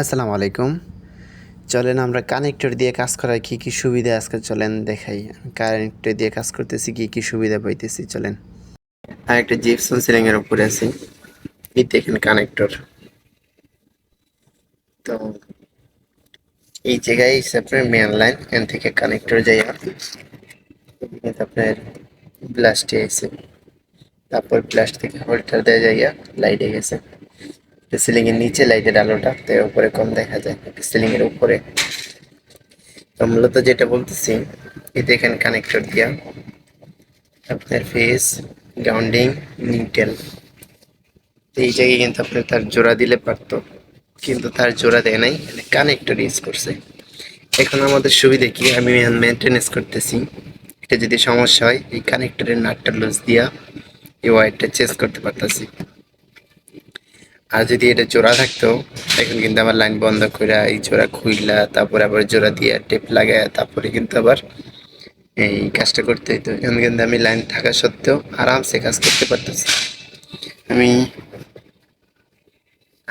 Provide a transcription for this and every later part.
আসসালামু আলাইকুম। চলেন আমরা কানেক্টর দিয়ে কাজ করার কী কী সুবিধা আজকে চলেন দেখাই। কানেক্টর দিয়ে কাজ করতেছি, কী কী সুবিধা পাইতেছি, চলেন। আর একটা জিপসন সিলিং এর উপরে আছি। এই দেখেন কানেক্টর তো এই জায়গায় আপনার মেন লাইন এখান থেকে কানেক্টর এদিকে আপনার ব্লাস্টে আছে। তারপর ব্লাস্ট থেকে হোল্ডার দেওয়া যাইয়া লাইটে গেছে। সিলিং এর নিচে লাইটের আলোটা, তো উপরে কম দেখা যায়। সিলিং এর উপরে তো মূলত যেটা বলতেছি এই এখানে কানেক্টর দিয়া আপনার ফেস গ্রাউন্ডিং নিউটেল এই জায়গায় কিন্তু আপনি তার জোড়া দিলে পারতো, কিন্তু তার জোড়া দেয় নাই কানেক্টর ইউজ করছে। এখন আমাদের সুবিধা কি? আমি মেনটেনেন্স করতেছি। এটা যদি সমস্যা হয়, এই কানেক্টরের নাটটা লুজ দিয়া এই ওয়ারটা চেঞ্জ করতে পারতাছি। আর যদি এটা জোড়া থাকতো, এখন কিন্তু আমার লাইন বন্ধ করে এই জোড়া খুইলা, তারপরে আবার জোড়া দিয়ে টেপ লাগায় তারপরে কিন্তু আবার এই কাজটা করতে হইতো। এখন কিন্তু আমি লাইন থাকা সত্ত্বেও আরামসে কাজ করতে পারতেছি। আমি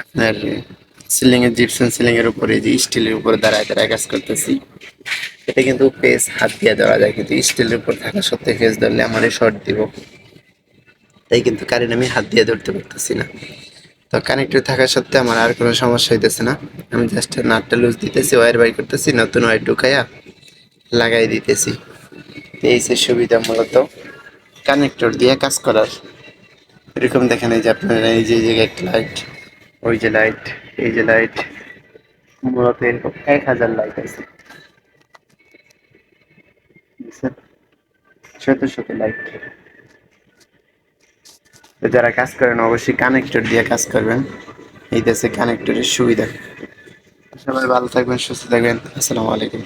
আপনার সিলিং এর জিপসন সিলিং এর উপরে, যে স্টিলের উপরে দাঁড়ায় দাঁড়ায় কাজ করতেছি, এটা কিন্তু পেস হাত দিয়ে ধরা যায়, কিন্তু স্টিলের উপর থাকা সত্ত্বেও ফেস ধরলে আমারই শর্ট দিব। তাই কিন্তু কারেন্ট আমি হাত দিয়ে ধরতে পারতেছি না। তো কানেক্টর থাকা সত্ত্বেও আমার আর কোনো সমস্যা হইতেছে না। আমি জাস্ট নাটটা লুজ দিতেছি ওয়ার বাই করতেছি, নতুন ওয়্যার ঢুকাইয়া লাগাই দিতেছি। এই যে সুবিধা মূলত কানেক্টর দিয়ে কাজ করার। এরকম দেখেন এই যে আপনার এই যে জায়গায় একটা লাইট ওই যে লাইট এই যে লাইট মূলত এরকম এক হাজার লাইট আছে? শত শত লাইট তো যারা কাজ করেন, অবশ্যই কানেক্টর দিয়ে কাজ করবেন। এই দেশে কানেক্টরের সুবিধা। সবাই ভালো থাকবেন, সুস্থ থাকবেন। আসসালামু আলাইকুম।